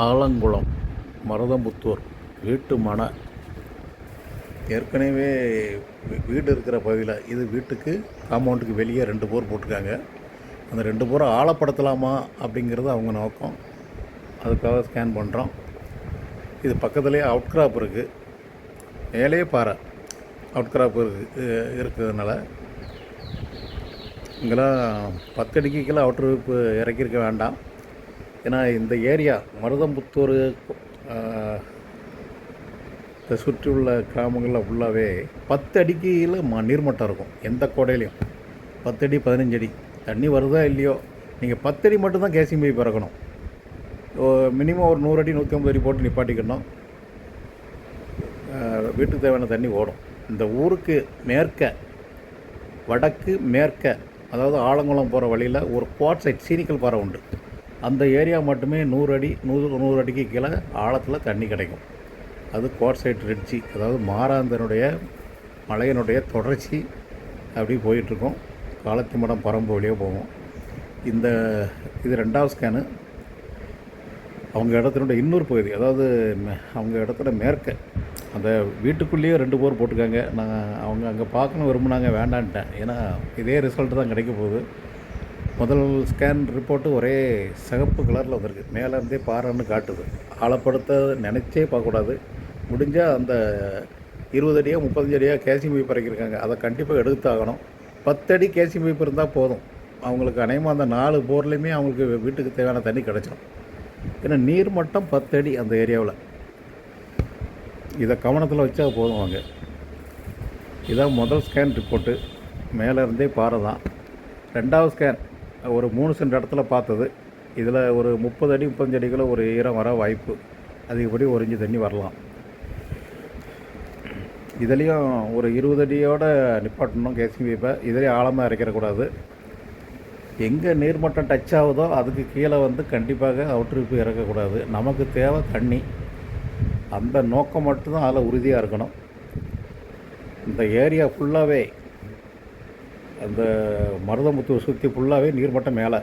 ஆலங்குளம் மருதம்புத்தூர் வீட்டு மனை ஏற்கனவே வீடு இருக்கிற பகுதியில் இது வீட்டுக்கு காம்பவுண்டுக்கு வெளியே ரெண்டு போர் போட்டிருக்காங்க. அந்த ரெண்டு போரை ஆழப்படுத்தலாமா அப்படிங்கிறது அவங்க நோக்கம். அதுக்காக ஸ்கேன் பண்ணுறோம் இது பக்கத்துலேயே அவுட் கிராப் இருக்குது மேலேயே பாறை அவுட் கிராப் இருக்கு இருக்கிறதுனால. இங்கெல்லாம் பத்தடிக்கு கீழே அவுட்ரு இறக்கியிருக்க வேண்டாம். ஏன்னா இந்த ஏரியா மருதம்புத்தூர் ஆஹ், இதை சுற்றி உள்ள கிராமங்களில் ஃபுல்லாகவே பத்து அடிக்கையில் ம நீர்மட்டம் இருக்கும் எந்த கோடையிலையும். பத்தடி பதினஞ்சு அடி. தண்ணி வருதா இல்லையோ? நீங்கள் பத்தடி மட்டும்தான் கேசிங் போய் பிறக்கணும். மினிமம் ஒரு நூறு அடி நூற்றி ஐம்பது அடி போட்டு நிப்பாட்டிக்கணும். வீட்டுக்கு தேவையான தண்ணி ஓடும். இந்த ஊருக்கு மேற்க வடக்கு மேற்க அதாவது ஆலங்குளம் போகிற வழியில் ஒரு குவாட் சைட் சீனிக்கல் பாறை உண்டு. அந்த ஏரியா மட்டுமே நூறு அடி நூறு நூறு அடிக்கு கீழே ஆழத்தில் தண்ணி கிடைக்கும். அது கோட்சைட் ரிட்ஜி அதாவது மாராந்தனுடைய மலையினுடைய தொடர்ச்சி அப்படி போயிட்டுருக்கோம். காலத்து மடம் பரம்பு வழியாக போவோம் இந்த இது ரெண்டாவது ஸ்கேனு அவங்க இடத்தினுடைய இன்னொரு பகுதி அதாவது மே- அவங்க இடத்துல மேற்க அந்த வீட்டுக்குள்ளேயே ரெண்டு போர் போட்டிருக்காங்க. நான் அவங்க அங்கே பார்க்கணும் விரும்புனாங்க வேண்டான்ட்டேன். ஏன்னா இதே ரிசல்ட் தான் கிடைக்க போகுது. முதல் ஸ்கேன் ரிப்போர்ட்டு ஒரே சிகப்பு கலரில் வந்திருக்கு. மேலேருந்தே பாறைன்னு காட்டுது. ஆழப்படுத்த நினச்சே பார்க்கக்கூடாது. முடிஞ்சால் அந்த இருபது அடியாக முப்பத்தஞ்சு அடியாக கேசியம் பைப் இறக்கியிருக்காங்க. அதை கண்டிப்பாக எடுத்தாகணும். பத்தடி கேசியம் பைப் இருந்தால் போதும். அவங்களுக்கு அநேகமாக அந்த நாலு போர்லேயுமே அவங்களுக்கு வீட்டுக்கு தேவையான தண்ணி கிடச்சிடும் ஏன்னா நீர் மட்டம் பத்தடி அந்த ஏரியாவில். இதை கவனத்தில் வச்சா போதும் அவங்க இதான் முதல் ஸ்கேன் ரிப்போர்ட்டு மேலே இருந்தே பாறை தான். ரெண்டாவது ஸ்கேன் ஒரு மூணு சென்ட் இடத்துல பார்த்தது. இதில் ஒரு முப்பது அடி முப்பத்தஞ்சு அடிக்குள்ள ஒரு ஈரம் வர வாய்ப்பு. அதிகப்படி ஒரு தண்ணி வரலாம். இதுலேயும் ஒரு இருபது அடியோட நிப்பாட்டணும் கேசிங் பைப்பை இதுலேயும் ஆழமாக இறக்கிடக்கூடாது எங்கே நீர்மட்டம் டச் ஆகுதோ அதுக்கு கீழே வந்து கண்டிப்பாக அவுட்ரிப்பு இறக்கக்கூடாது. நமக்கு தேவை தண்ணி. அந்த நோக்கம் மட்டும்தான் அதில் உறுதியாக இருக்கணும். இந்த ஏரியா ஃபுல்லாகவே அந்த மருதமுத்தூர் சுற்றி ஃபுல்லாகவே நீர்மட்டம் மேலே.